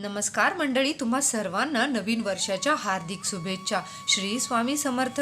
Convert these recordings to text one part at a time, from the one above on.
नमस्कार मंडळी तुम्हा सर्वांना नवीन वर्षाच्या हार्दिक शुभेच्छा. श्री स्वामी समर्थ.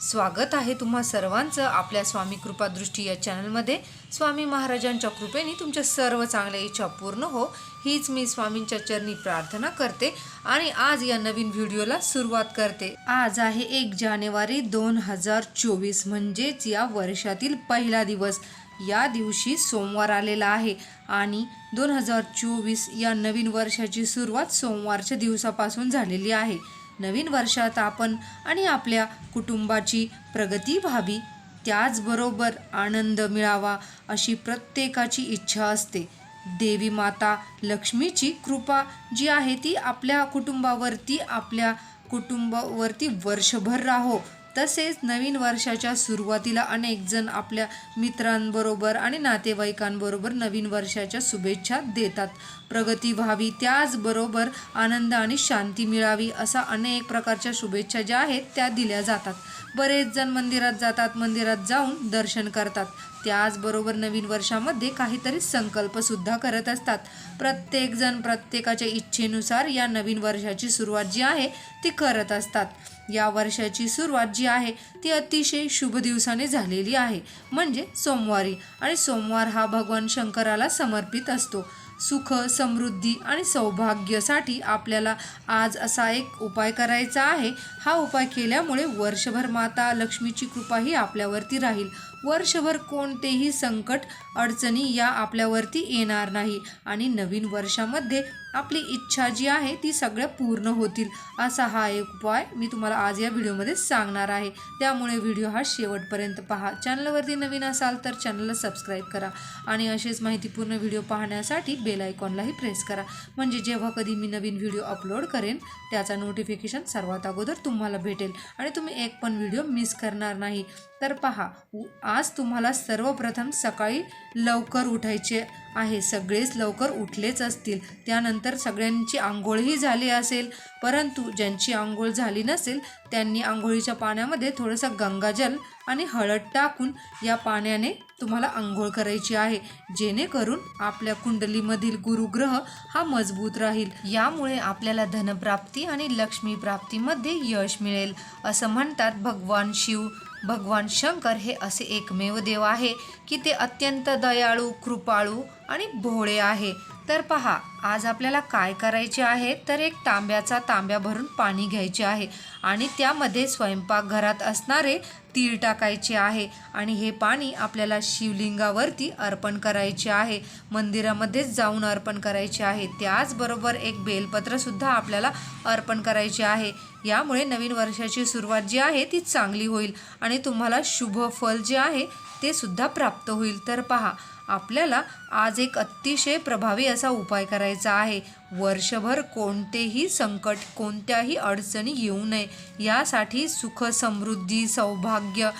स्वागत आहे तुम्हा सर्वांचं आपल्या स्वामी कृपादृष्टी या चॅनलमध्ये. स्वामी महाराजांच्या कृपेने तुमच्या सर्व चांगल्या इच्छा पूर्ण हो हीच मी स्वामींच्या चरणी प्रार्थना करते आणि आज या नवीन व्हिडिओला सुरुवात करते. आज आहे एक जानेवारी दोन हजार चोवीस म्हणजेच या वर्षातील पहिला दिवस. या दिवशी सोमवार आलेला आहे. आणि दोन हजार चोवीस या नवीन वर्षाची सुरुवात सोमवारच्या दिवसापासून झालेली आहे. नवीन वर्षात आपण आणि आपल्या कुटुंबाची प्रगती व्हावी त्याचबरोबर आनंद मिळावा अशी प्रत्येकाची इच्छा असते. देवी माता लक्ष्मीची कृपा जी आहे ती आपल्या कुटुंबावरती आपल्या कुटुंबावरती वर्षभर राहो. तसेच नवीन वर्षाच्या सुरुवातीला अनेक जण आपल्या मित्रांबरोबर आणि नातेवाईकांबरोबर नवीन वर्षाच्या शुभेच्छा देतात. प्रगती व्हावी त्याचबरोबर आनंद आणि शांती मिळावी असा अनेक प्रकारच्या शुभेच्छा ज्या आहेत त्या दिल्या जातात. बरेच जण मंदिरात जातात मंदिरात जाऊन दर्शन करतात. त्याचबरोबर नवीन वर्षामध्ये काहीतरी संकल्पसुद्धा करत असतात. प्रत्येकजण प्रत्येकाच्या इच्छेनुसार या नवीन वर्षाची सुरुवात जी आहे ती करत असतात. या वर्षाची सुरुवात जी आहे ती अतिशय शुभ दिवसाने झालेली आहे. म्हणजे सोमवारी. आणि सोमवार हा भगवान शंकराला समर्पित असतो. सुख समृद्धी आणि सौभाग्यासाठी आपल्याला आज असा एक उपाय करायचा आहे. हा उपाय केल्यामुळे वर्षभर माता लक्ष्मीची कृपाही आपल्यावरती राहील. वर्षभर कोणतेही संकट अडचणी या आपल्यावरती येणार नाही. आणि नवीन वर्षामध्ये आपली इच्छा जी आहे ती सगळ्या पूर्ण होतील. असा हा एक उपाय मी तुम्हाला आज या व्हिडिओमध्ये सांगणार आहे. त्यामुळे व्हिडिओ हा शेवटपर्यंत पहा. चॅनलवरती नवीन असाल तर चॅनलला सबस्क्राईब करा आणि असेच माहितीपूर्ण व्हिडिओ पाहण्यासाठी बेल आयकॉनलाही प्रेस करा. म्हणजे जेव्हा कधी मी नवीन व्हिडिओ अपलोड करेन त्याचा नोटिफिकेशन सर्वात अगोदर तुम्हाला भेटेल. आणि तुम्ही एक पण व्हिडिओ मिस करणार नाही. तर पहा उ- आज तुम्हाला सर्वप्रथम सकाळी लवकर उठायचे आहे. सगळेच लवकर उठलेच असतील. त्यानंतर सगळ्यांची आंघोळही झाली असेल. परंतु ज्यांची आंघोळ झाली नसेल त्यांनी आंघोळीच्या पाण्यामध्ये थोडंसं गंगाजल आणि हळद टाकून या पाण्याने तुम्हाला आंघोळ करायची आहे. जेणेकरून आपल्या कुंडलीमधील गुरुग्रह हा मजबूत राहील. यामुळे आपल्याला धनप्राप्ती आणि लक्ष्मीप्राप्तीमध्ये यश मिळेल. असं म्हणतात भगवान शिव. भगवान शंकर हे असे एकमेव देव आहे की ते अत्यंत दयाळू कृपाळू आणि भोळे आहे. तर पहा आज आपल्याला काय करायचे आहे? तर एक तांब्याचा तांब्या भरून पाणी घ्यायचे आहे आणि त्यामध्ये स्वयंपाकघरात असणारे तीळ टाकायचे आहे आणि हे पाणी आपल्याला शिवलिंगावरती अर्पण करायचे आहे. मंदिरामध्येच जाऊन अर्पण करायचे आहे. त्याचबरोबर एक बेलपत्रसुद्धा आपल्याला अर्पण करायचे आहे. यामुळे नवीन वर्षाची सुरुवात जी आहे ती चांगली होईल आणि तुम्हाला शुभ फल जे आहे ते सुद्धा प्राप्त होईल. तर पहा आपल्याला आज एक अतिशय प्रभावी असा उपाय करायचा आहे. वर्षभर कोणतेही संकट कोणत्याही अडचणी येऊ नये. यासाठी सुख समृद्धी सौभाग्य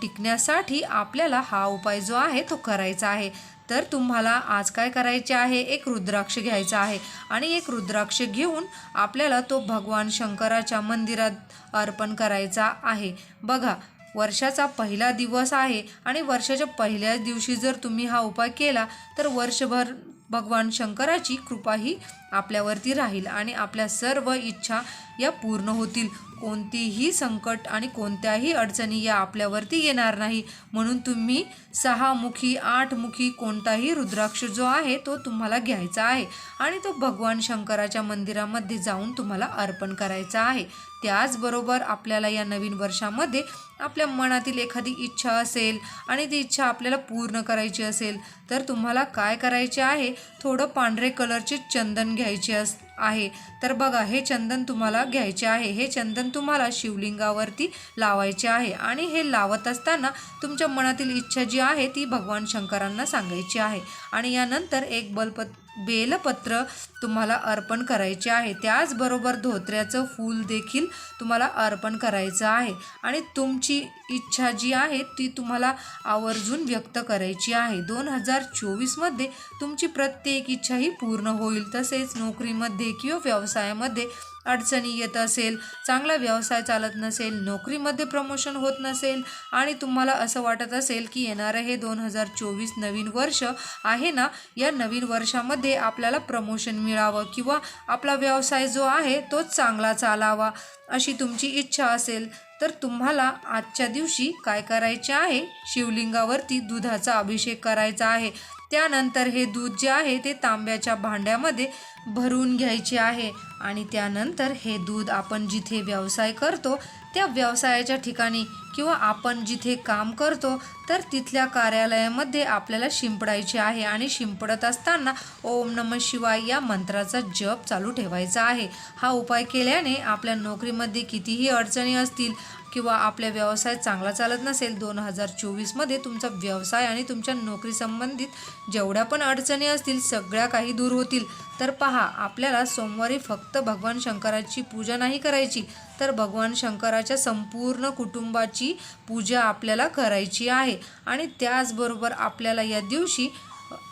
टिकण्यासाठी आपल्याला हा उपाय जो आहे तो करायचा आहे. तर तुम्हाला आज काय करायचे आहे? एक रुद्राक्ष घ्यायचा आहे. आणि एक रुद्राक्ष घेऊन आपल्याला तो भगवान शंकराच्या मंदिरात अर्पण करायचा आहे. बघा वर्षाचा पहिला दिवस आहे आणि वर्षाच्या पहिल्याच दिवशी जर तुम्ही हा उपाय केला तर वर्षभर भगवान शंकराची कृपा ही आपल्यावरती राहील आणि आपल्या सर्व इच्छा या पूर्ण होतील. कोणतीही संकट आणि कोणत्याही अडचणी या आपल्यावरती येणार नाही. म्हणून तुम्ही सहामुखी आठमुखी कोणताही रुद्राक्ष जो आहे तो तुम्हाला घ्यायचा आहे आणि तो भगवान शंकराच्या मंदिरामध्ये जाऊन तुम्हाला अर्पण करायचा आहे. त्याचबरोबर आपल्याला या नवीन वर्षामध्ये आपल्या मनातील एखादी इच्छा असेल आणि ती इच्छा आपल्याला पूर्ण करायची असेल तर तुम्हाला काय करायचे आहे? थोडं पांढरे कलरचे चंदन घ्यायचे अस आहे. तर बघा हे चंदन तुम्हाला घ्यायचे आहे. हे चंदन तुम्हाला शिवलिंगावरती लावायचे आहे आणि हे लावत असताना तुमच्या मनातील इच्छा जी आहे ती भगवान शंकरांना सांगायची आहे. आणि यानंतर एक बलपत बेलपत्र तुम्हाला अर्पण करायचे आहे. त्याचबरोबर धोत्र्याचं फूल देखील तुम्हाला अर्पण करायचं आहे. आणि तुमची इच्छा जी आहे ती तुम्हाला आवर्जून व्यक्त करायची आहे. दोन हजार चोवीसमध्ये तुमची प्रत्येक इच्छा ही पूर्ण होईल. तसेच नोकरीमध्ये किंवा व्यवसायामध्ये अडचणी येत असेल चांगला व्यवसाय चालत नसेल नोकरीमध्ये प्रमोशन होत नसेल आणि तुम्हाला असं वाटत असेल की येणारं हे दोन हजार चोवीस नवीन वर्ष आहे ना या नवीन वर्षामध्ये आपल्याला प्रमोशन मिळावं किंवा आपला व्यवसाय जो आहे तोच चांगला चालावा अशी तुमची इच्छा असेल तर तुम्हाला आजच्या दिवशी काय करायचे आहे? शिवलिंगावरती दुधाचा अभिषेक करायचा आहे. त्यानंतर हे दूध जे आहे ते तांब्याच्या भांड्यामध्ये भरून घ्यायचे आहे. आणि त्यानंतर हे दूध आपण जिथे व्यवसाय करतो त्या व्यवसायाच्या ठिकाणी किंवा आपण जिथे काम करतो तर तिथल्या कार्यालयामध्ये आपल्याला शिंपडायचे आहे. आणि शिंपडत असताना ओम नम शिवाय या मंत्राचा जप चालू ठेवायचा आहे. हा उपाय केल्याने आपल्या नोकरीमध्ये कितीही अडचणी असतील किंवा आपल्या व्यवसाय चांगला चालत नसेल दोन हजार चोवीसमध्ये तुमचा व्यवसाय आणि तुमच्या नोकरीसंबंधित जेवढ्या पण अडचणी असतील सगळ्या काही दूर होतील. तर पहा आपल्याला सोमवारी फक्त भगवान शंकराची पूजा नाही करायची तर भगवान शंकराच्या संपूर्ण कुटुंबाची पूजा आपल्याला करायची आहे. आणि त्याचबरोबर आपल्याला या दिवशी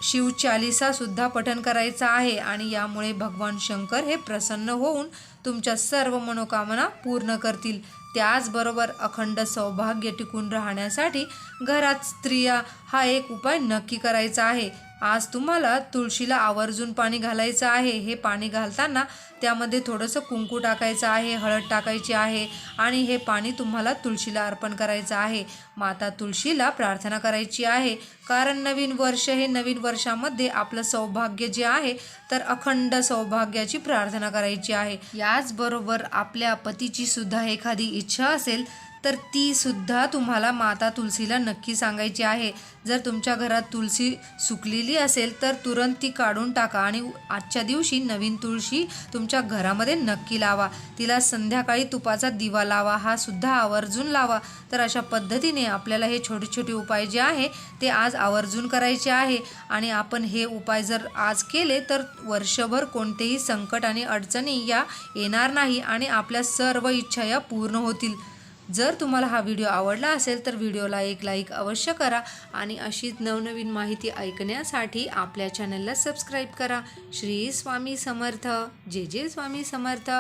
शिवचालिसासुद्धा पठण करायचं आहे आणि यामुळे भगवान शंकर हे प्रसन्न होऊन तुमच्या सर्व मनोकामना पूर्ण करतील. त्याचबरोबर अखंड सौभाग्य टिकून राहण्यासाठी घरात स्त्रिया हा एक उपाय नक्की करायचा आहे. आज तुम्हाला तुळशीला आवर्जून पाणी घालायचं आहे. हे पाणी घालताना त्यामध्ये थोडंसं कुंकू टाकायचं आहे हळद टाकायची आहे आणि हे पाणी तुम्हाला तुळशीला अर्पण करायचं आहे. माता तुळशीला प्रार्थना करायची आहे. कारण नवीन वर्ष हे नवीन वर्षामध्ये आपलं सौभाग्य जे आहे तर अखंड सौभाग्याची प्रार्थना करायची आहे. याचबरोबर आपल्या पतीची सुद्धा एखादी इच्छा असेल तर ती सुद्धा तुम्हाला माता तुलसीला नक्की सांगायची आहे. जर तुमच्या घरात तुलसी सुकलेली असेल तर तुरंत ती काढून टाका आणि आजच्या दिवशी नवीन तुळशी तुमच्या घरामध्ये नक्की लावा. तिला संध्याकाळी तुपाचा दिवा लावा हा सुद्धा आवर्जून लावा. तर अशा पद्धतीने आपल्याला हे छोटे छोटे उपाय जे आहे ते आज आवर्जून करायचे आहे. आणि आपण हे उपाय जर आज केले तर वर्षभर कोणतेही संकट आणि अडचणी या येणार नाही आणि आपल्या सर्व इच्छा या पूर्ण होतील. जर तुम्हाला हा व्हिडिओ आवडला असेल तर व्हिडिओला एक लाईक अवश्य करा आणि अशीच नवनवीन माहिती ऐकण्यासाठी आपल्या चॅनलला सबस्क्राईब करा. श्री स्वामी समर्थ. जे जे स्वामी समर्थ.